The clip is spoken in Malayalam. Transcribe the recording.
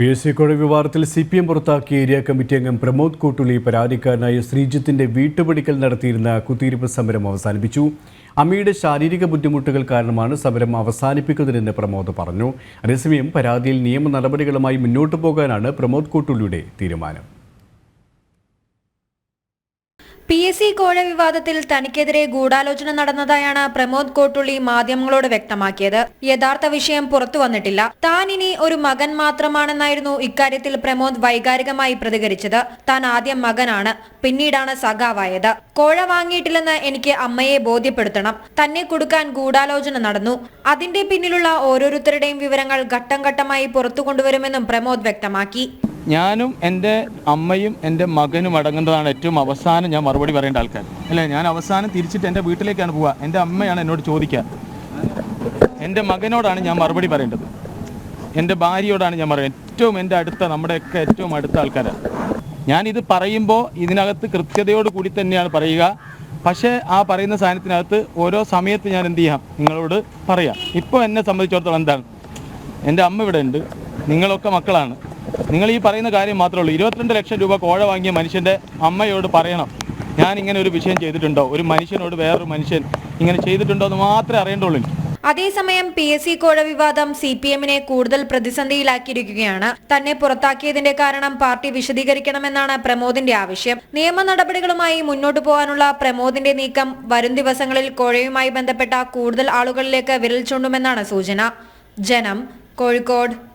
പി എസ് സി കോഴ വിവാദത്തിൽ സി പി എം പുറത്താക്കിയ ഏരിയ കമ്മിറ്റി അംഗം പ്രമോദ് കൂട്ടുളി പരാതിക്കാരനായ ശ്രീജിത്തിന്റെ വീട്ടുപടിക്കൽ നടത്തിയിരുന്ന കുത്തിയിരിപ്പ് സമരം അവസാനിപ്പിച്ചു. അമ്മയുടെ ശാരീരിക ബുദ്ധിമുട്ടുകൾ കാരണമാണ് സമരം അവസാനിപ്പിക്കുന്നതെന്ന് പ്രമോദ് പറഞ്ഞു. അതേസമയം പരാതിയിൽ നിയമ നടപടികളുമായി മുന്നോട്ടു പോകാനാണ് പ്രമോദ് കൂട്ടുളിയുടെ തീരുമാനം. പി എസ് സി കോഴ വിവാദത്തിൽ തനിക്കെതിരെ ഗൂഢാലോചന നടന്നതായാണ് പ്രമോദ് കോട്ടുള്ളി മാധ്യമങ്ങളോട് വ്യക്തമാക്കിയത്. യഥാർത്ഥ വിഷയം പുറത്തു വന്നിട്ടില്ല. താൻ ഇനി ഒരു മകൻ മാത്രമാണെന്നായിരുന്നു ഇക്കാര്യത്തിൽ പ്രമോദ് വൈകാരികമായി പ്രതികരിച്ചത്. താൻ ആദ്യം മകനാണ് പിന്നീടാണ് സഖാവായത്. കോഴ വാങ്ങിയിട്ടില്ലെന്ന് എനിക്ക് അമ്മയെ ബോധ്യപ്പെടുത്തണം. തന്നെ കൊടുക്കാൻ ഗൂഢാലോചന നടന്നു. അതിന്റെ പിന്നിലുള്ള ഓരോരുത്തരുടെയും വിവരങ്ങൾ ഘട്ടം ഘട്ടമായി പുറത്തു കൊണ്ടുവരുമെന്നും പ്രമോദ് വ്യക്തമാക്കി. ഞാനും എന്റെ അമ്മയും എന്റെ മകനും അടങ്ങുന്നതാണ് ഏറ്റവും അവസാനം ഞാൻ മറുപടി പറയേണ്ട ആൾക്കാർ. അല്ലേ? ഞാൻ അവസാനം തിരിച്ചിട്ട് എന്റെ വീട്ടിലേക്കാണ് പോവുക. എന്റെ അമ്മയാണ് എന്നോട് ചോദിക്കുക. എന്റെ മകനോടാണ് ഞാൻ മറുപടി പറയേണ്ടത്. എന്റെ ഭാര്യയോടാണ് ഞാൻ പറയുന്നത്. ഏറ്റവും എന്റെ അടുത്ത നമ്മുടെയൊക്കെ ഏറ്റവും അടുത്ത ആൾക്കാരാണ് ഞാനിത് പറയുമ്പോൾ ഇതിനകത്ത് കൃത്യതയോട് കൂടി തന്നെയാണ് പറയുക. പക്ഷേ ആ പറയുന്ന സാധനത്തിനകത്ത് ഓരോ സമയത്ത് ഞാൻ എന്ത് ചെയ്യാം? നിങ്ങളോട് പറയാം. ഇപ്പോൾ എന്നെ സംബന്ധിച്ചിടത്തോളം എന്താണ്? എന്റെ അമ്മ ഇവിടെ ഉണ്ട്. നിങ്ങളൊക്കെ മക്കളാണ്. നിങ്ങൾ ഈ പറയുന്ന കാര്യം മാത്രമേ ഉള്ളൂ. ഇരുപത്തിരണ്ട് ലക്ഷം രൂപ കോഴ വാങ്ങിയ മനുഷ്യന്റെ അമ്മയോട് പറയണം. ഞാൻ ഇങ്ങനെ ഒരു വിഷയം ചെയ്തിട്ടുണ്ടോ? ഒരു മനുഷ്യനോട് വേറൊരു മനുഷ്യൻ ഇങ്ങനെ ചെയ്തിട്ടുണ്ടോ എന്ന് മാത്രമേ അറിയേണ്ടുള്ളൂ അതേസമയം പി എസ് സി കോഴ വിവാദം സി പി എമ്മിനെ കൂടുതൽ പ്രതിസന്ധിയിലാക്കിയിരിക്കുകയാണ്. തന്നെ പുറത്താക്കിയതിന്റെ കാരണം പാർട്ടി വിശദീകരിക്കണമെന്നാണ് പ്രമോദിന്റെ ആവശ്യം. നിയമ നടപടികളുമായി മുന്നോട്ടു പോകാനുള്ള പ്രമോദിന്റെ നീക്കം വരും ദിവസങ്ങളിൽ കോഴയുമായി ബന്ധപ്പെട്ട കൂടുതൽ ആളുകളിലേക്ക് വിരൽ ചൂണ്ടുമെന്നാണ് സൂചന. ജനം കോഴിക്കോട്.